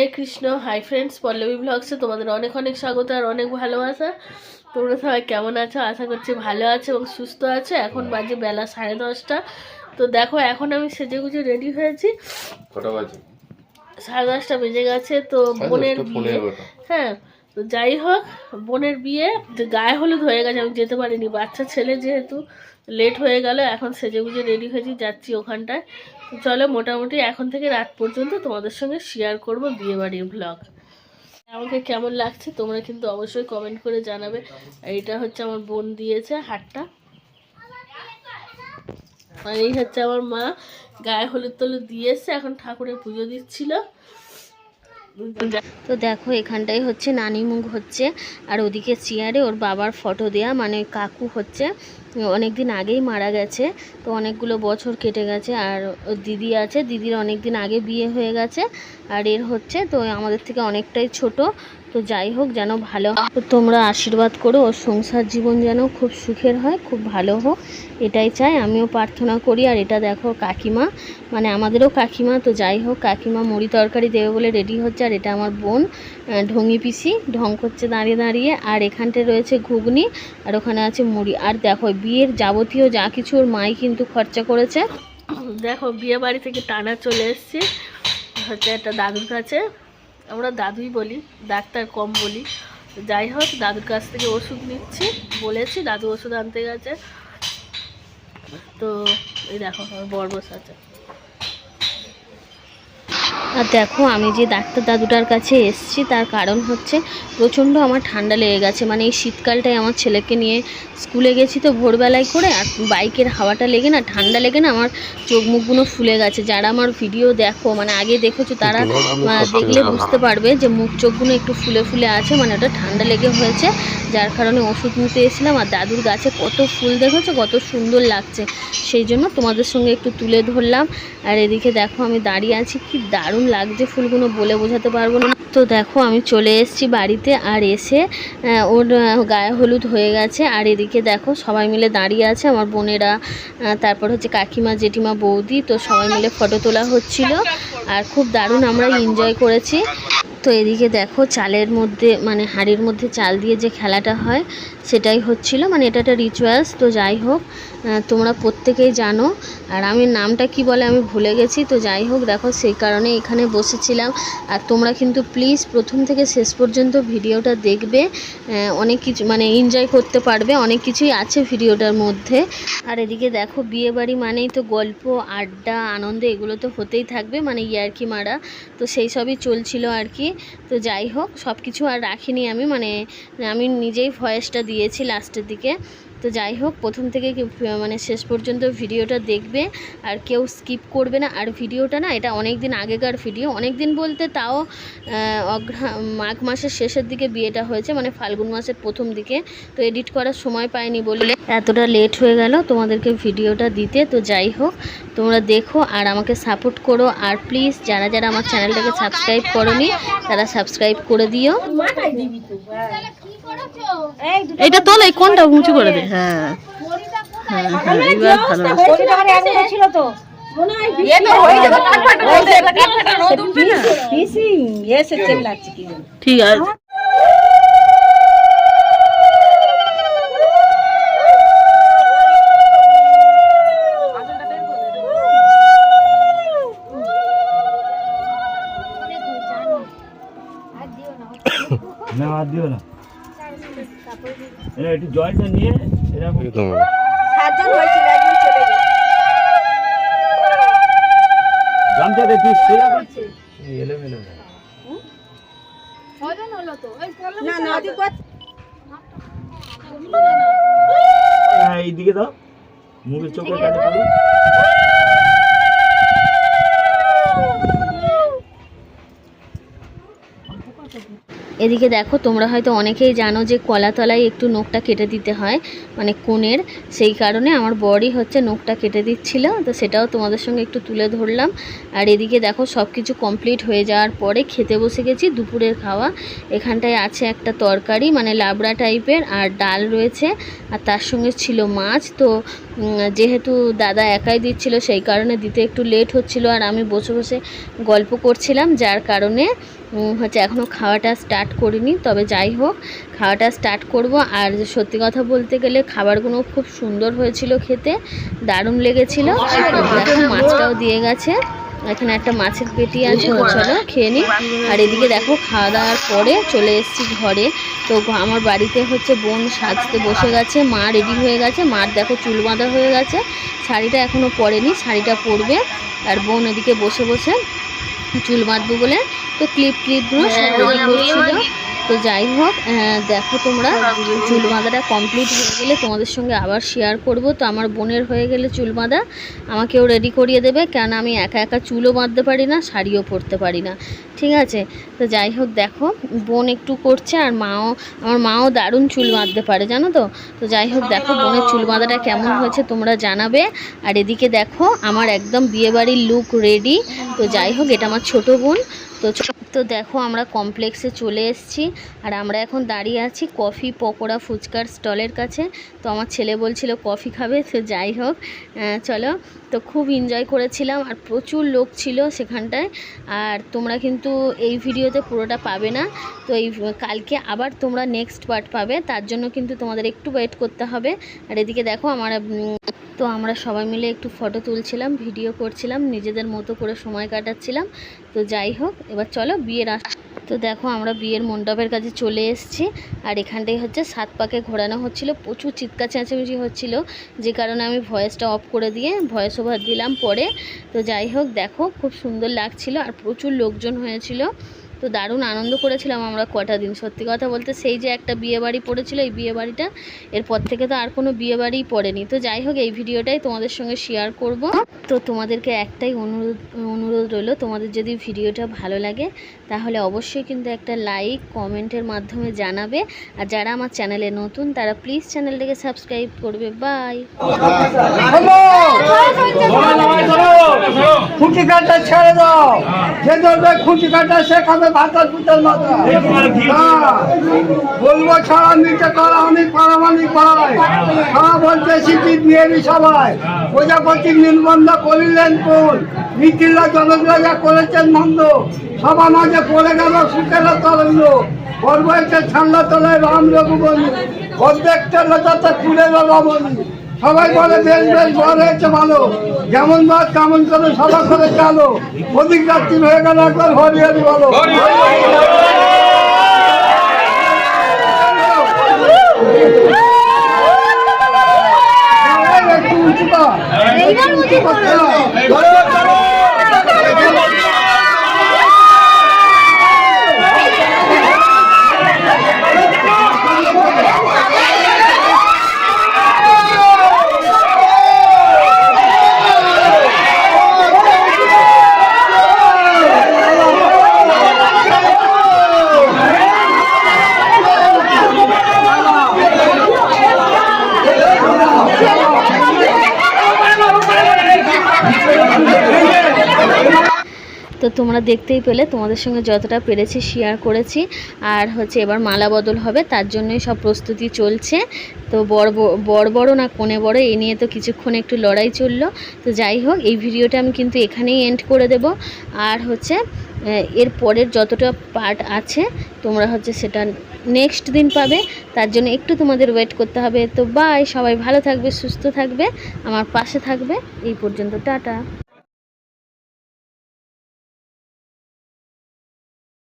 হরে Krishna hi friends Pallavi ব্লগসে তোমাদের অনেক অনেক স্বাগত আর অনেক ভালোবাসা। তোমরা সবাই কেমন আছো? আশা করছি ভালো আছো এবং সুস্থ আছো। এখন বাজে বেলা সাড়ে দশটা। তো দেখো এখন আমি সেজে গুজে রেডি হয়েছি সাড়ে দশটা বেজে গেছে তো বোনের বিয়ে। হ্যাঁ তো যাই হোক বোনের বিয়ে গায়ে হলুদ হয়ে গেছে আমি যেতে পারিনি। বাচ্চা ছেলে যেহেতু লেট হয়ে গেল এখন সেজে গুজে রেডি হয়েছি যাচ্ছি ওখানটায়। চলো মোটামুটি এখন থেকে রাত পর্যন্ত তোমাদের সঙ্গে শেয়ার করব বিয়ে বাড়ির ব্লগ আমাকে কেমন লাগছে তোমরা কিন্তু অবশ্যই কমেন্ট করে জানাবে। এটা হচ্ছে আমার বোন দিয়েছে হাটটা আর এই হচ্ছে আমার মা, গায়ে হলুদ টলুদ দিয়ে এসছে এখন ঠাকুরের পুজো দিচ্ছিল। তো দেখো এখানটাই হচ্ছে নানিমুখ হচ্ছে, আর ওদিকে চেয়ারে ওর বাবার ফটো দেয়া মানে কাকু হচ্ছে। অনেক দিন আগেই মারা গেছে, তো অনেকগুলো বছর কেটে গেছে, আর দিদি আছে, দিদির অনেক দিন আগে বিয়ে হয়ে গেছে, আর এর হচ্ছে, তো আমাদের থেকে অনেকটাই ছোট তো যাই হোক, যেন ভালো তোমরা আশীর্বাদ করো ওর সংসার জীবন যেন খুব সুখের হয়, খুব ভালো হোক। এটাই চাই, আমিও প্রার্থনা করি। আর এটা দেখো কাকিমা মানে আমাদেরও কাকিমা। তো যাই হোক, কাকিমা মুড়ি তরকারি দেবে বলে রেডি হচ্ছে। আর এটা আমার বোন ঢঙ্গি পিসি। ঢং করছে দাঁড়িয়ে দাঁড়িয়ে। আর এখানটায় রয়েছে ঘুগনি, আর ওখানে আছে মুড়ি। আর দেখো, বিয়ের যাবতীয় যা কিছু ওর মাই কিন্তু খরচা করেছে। দেখো বিয়ে বাড়ি থেকে টানা চলে এসেছি। হচ্ছে একটা দাদুর কাছে। আমরা দাদুই বলি, ডাক্তার কম বলি। যাই হোক, দাদুর কাছ থেকে ওষুধ নিচ্ছি, বলেছি দাদু ওষুধ আনতে গেছে। তো এই দেখো, আমার বর বসে আছে আর দেখো আমি যে ডাক্তার দাদুটার কাছে এসেছি তার কারণ হচ্ছে প্রচণ্ড আমার ঠান্ডা লেগে গেছে। মানে এই শীতকালটায় আমার ছেলেকে নিয়ে স্কুলে গেছি তো ভোরবেলায় করে আর বাইকের হাওয়াটা লেগে না ঠান্ডা লেগে না আমার চোখ মুখগুলো ফুলে গেছে। যারা আমার ভিডিও দেখো মানে আগে দেখেছ তারা দেখলে বুঝতে পারবে যে মুখ চোখগুলো একটু ফুলে ফুলে আছে মানে ওটা ঠান্ডা লেগে হয়েছে যার কারণে ওষুধ নিতে এসেছিলাম। আর দাদুর গাছে কত ফুল দেখেছ কত সুন্দর লাগছে। সেই জন্য তোমাদের সঙ্গে একটু তুলে ধরলাম। আর এদিকে দেখো আমি দাঁড়িয়ে আছি কি দারুণ লাগছে ফুলগুলো বলে বোঝাতে পারব না। তো দেখো, আমি চলে এসেছি বাড়িতে আর এসে ওর গায়ে হলুদ হয়ে গেছে। আর এদিকে দেখো, সবাই মিলে দাঁড়িয়ে আছে, আমার বোনেরা তারপর হচ্ছে কাকিমা, জেঠিমা, বৌদি, তো সবাই মিলে ফটো তোলা হচ্ছিল। আর খুব দারুণ আমরা এনজয় করেছি। তো এদিকে দেখো চালের মধ্যে মানে হাঁড়ির মধ্যে চাল দিয়ে যে খেলাটা হয়, সেটাই হচ্ছিল। মানে এটা একটা রিচুয়ালস তো যাই হোক তোমরা প্রত্যেকেই জানো। আর আমি নামটা কি বলে আমি ভুলে গেছি। তো যাই হোক, দেখো সেই কারণে এখানে বসেছিলাম। আর তোমরা কিন্তু প্লিজ প্রথম থেকে শেষ পর্যন্ত ভিডিওটা দেখবে। অনেক কিছু মানে এনজয় করতে পারবে। অনেক কিছুই আছে ভিডিওটার মধ্যে। আর এদিকে দেখো, বিয়েবাড়ি মানেই তো গল্প, আড্ডা, আনন্দ, এগুলো তো হতেই থাকবে। মানে ইয়ার্কি মারা, তো সেই সবই চলছিল আর কি। তো যাই হোক সব কিছু আর রাখিনি আমি মানে আমি নিজেই ভয়েসটা দিয়েছি লাস্টের দিকে। তো যাই হোক, প্রথম থেকে মানে শেষ পর্যন্ত ভিডিওটা দেখবে, আর কেউ স্কিপ করবে না। আর ভিডিওটা না, এটা অনেক দিন আগেকার ভিডিও অনেক দিন বলতে তাও মাঘ মাসের শেষের দিকে বিয়েটা হয়েছে মানে ফাল্গুন মাসের প্রথম দিকে। তো এডিট করার সময় পাইনি বলে এতটা লেট হয়ে গেল তোমাদেরকে ভিডিওটা দিতে। তো যাই হোক, তোমরা দেখো আর আমাকে সাপোর্ট করো। আর প্লিজ যারা যারা আমার চ্যানেলটাকে সাবস্ক্রাইব করনি, তারা সাবস্ক্রাইব করে দিও। এইটা তোল এই কোনটা উঁচু করে দে? হ্যাঁ। হ্যাঁ হ্যাঁ আছে। ঠিক আছে। না দিও না। এরা একটু জলটা নিয়ে এরকম করছে এলোমেলো না। হ্যাঁ এইদিকে দাও মুখের চোখের কাছে পাবো এদিকে দেখো, তোমরা হয়তো অনেকেই জানো যে কলাতলায় একটু নখটা কেটে দিতে হয় মানে কোণের। সেই কারণে আমার বরই হচ্ছে নখটা কেটে দিচ্ছিল, তো সেটাও তোমাদের সঙ্গে একটু তুলে ধরলাম। আর এদিকে দেখো সব কিছু কমপ্লিট হয়ে যাওয়ার পরে খেতে বসে গেছি, দুপুরের খাওয়া। এখানটায় আছে একটা তরকারি মানে লাবড়া টাইপের আর ডাল রয়েছে, আর তার সঙ্গে ছিল মাছ। তো যেহেতু দাদা একাই দিচ্ছিল, সেই কারণে দিতে একটু লেট হচ্ছিল আর আমি বসে বসে গল্প করছিলাম, যার কারণে হচ্ছে এখনও খাওয়াটা স্টার্ট করিনি। তবে যাই হোক, খাওয়াটা স্টার্ট করব। আর সত্যি কথা বলতে গেলে খাবারগুলো খুব সুন্দর হয়েছিল খেতে, দারুণ লেগেছিল। মাছটাও দিয়ে গেছে। এখানে একটা মাছের পেটি আছে চলো খেয়ে নিই আর এদিকে দেখো খাওয়া দাওয়ার পরে চলে এসেছি ঘরে। তো আমার বাড়িতে হচ্ছে বোন সাজতে বসে গেছে মা রেডি হয়ে গেছে মার দেখো চুল বাঁধা হয়ে গেছে। শাড়িটা এখনও পরেনি শাড়িটা পরবে আর বোন এদিকে বসে বসে চুল বাঁধবো বলে। তো ক্লিপ ক্লিপগুলো সব রেডি করছিল তো যাই হোক দেখো তোমরা, চুল বাঁধাটা কমপ্লিট হয়ে গেলে তোমাদের সঙ্গে আবার শেয়ার করব। তো আমার বোনের হয়ে গেলে চুল বাঁধা, আমাকেও রেডি করিয়ে দেবে কেন আমি একা একা চুলও বাঁধতে পারি না, শাড়িও পরতে পারি না। ঠিক আছে? তো যাই হোক, দেখো, বোন একটু করছে, আর মাও, আমার মাও দারুণ চুল বাঁধতে পারে, জানো তো? তো যাই হোক, দেখো বোনের চুল বাঁধাটা কেমন হয়েছে, তোমরা জানাবে। আর এদিকে দেখো, আমার একদম বিয়েবাড়ির লুক রেডি তো যাই হোক, এটা আমার ছোট বোন। তো তো দেখো আমরা কমপ্লেক্সে চলে এসেছি, আর আমরা এখন দাঁড়িয়ে আছি কফি পকোড়া ফুচকার স্টলের কাছে। তো আমার ছেলে বলছিল কফি খাবে? তো যাই হোক চলো। তো খুব এনজয় করেছিলাম, আর প্রচুর লোক ছিল সেখানটায়, আর তোমরা কিন্তু এই ভিডিওতে পুরোটা পাবে না। তো এই, কালকে আবার তোমরা নেক্সট পার্ট পাবে, তার জন্য কিন্তু তোমাদের একটু ওয়েট করতে হবে। আর এদিকে দেখো আমার তো আমরা সবাই মিলে একটু ফটো তুলছিলাম ভিডিও করছিলাম, নিজেদের মতো করে সময় কাটাচ্ছিলাম। তো যাই হোক, এবার চলো বিয়ের তো দেখো আমরা বিয়ের মণ্ডপের কাছে চলে এসেছি আর এখানটাই হচ্ছে সাত পাকে ঘোরানো হচ্ছিল, প্রচুর চিৎকার চেঁচামেচি হচ্ছিল। যে কারণে আমি ভয়েসটা অফ করে দিয়ে ভয়েস ওভার দিলাম পরে। তো যাই হোক, দেখো খুব সুন্দর লাগছিল আর প্রচুর লোকজন হয়েছিল। তো দারুণ আনন্দ করেছিলাম আমরা কটা দিন। সত্যি কথা বলতে সেই যে একটা বিয়ে বাড়ি পড়েছিল, এই বিয়ে বাড়িটা এরপর থেকে তো আর কোনো বিয়ে বাড়িই পড়েনি। তো যাই হোক, এই ভিডিওটাই তোমাদের সঙ্গে শেয়ার করব। তো তোমাদেরকে একটাই অনুরোধ অনুরোধ রইল, তোমাদের যদি ভিডিওটা ভালো লাগে, তাহলে অবশ্যই কিন্তু একটা লাইক কমেন্টের মাধ্যমে জানাবে। আর যারা আমার চ্যানেলে নতুন, তারা প্লিজ চ্যানেলটাকে সাবস্ক্রাইব করবে। বাই খুঁটি কাটা ছেড়ে দাও। যে ধরবে খুঁটি কাটা, সে খাবে হ্যাঁ। বলব ছাড়া নিচে করা অনেক পারামানি পায় খাওয়া বলতে শিখি বিয়েরই সবাই। প্রজাপতি নির্বন্ধ করিলেন কোন? মিথিলা জনগ্রাজা করেছেন মন্দ, সভা মাঝে পড়ে গেল সুখের তরঙ্গ। গর্ব একটা ছাড়লো তোলে রাম রঘুবন্ধু। অর্ধেকটা লতাতে খুলে রমণী সবাই বলে বেশ বেশ বড় হয়েছে ভালো। যেমন বাদ কেমন করে সবার করে চালো অধিক রাত্রি হয়ে গেল একবার হরি হরি বলো। একটু কর। উঁচু করতে হয়। তো তোমরা দেখতেই পেলে, তোমাদের সঙ্গে যতটা পেরেছি শেয়ার করেছি। আর হচ্ছে এবার মালা বদল হবে, তার জন্যই সব প্রস্তুতি চলছে। তো বড় বড় বড় না কোণে বড়, এ নিয়ে তো কিছুক্ষণ একটু লড়াই চলল। তো যাই হোক, এই ভিডিওটা আমি কিন্তু এখানেই এন্ড করে দেব। আর হচ্ছে এর পরের যতটা পার্ট আছে, তোমরা হচ্ছে সেটা নেক্সট দিন পাবে। তার জন্য একটু তোমাদের ওয়েট করতে হবে। তো বাই সবাই ভালো থাকবে, সুস্থ থাকবে। আমার পাশে থাকবে। এই পর্যন্ত, টাটা।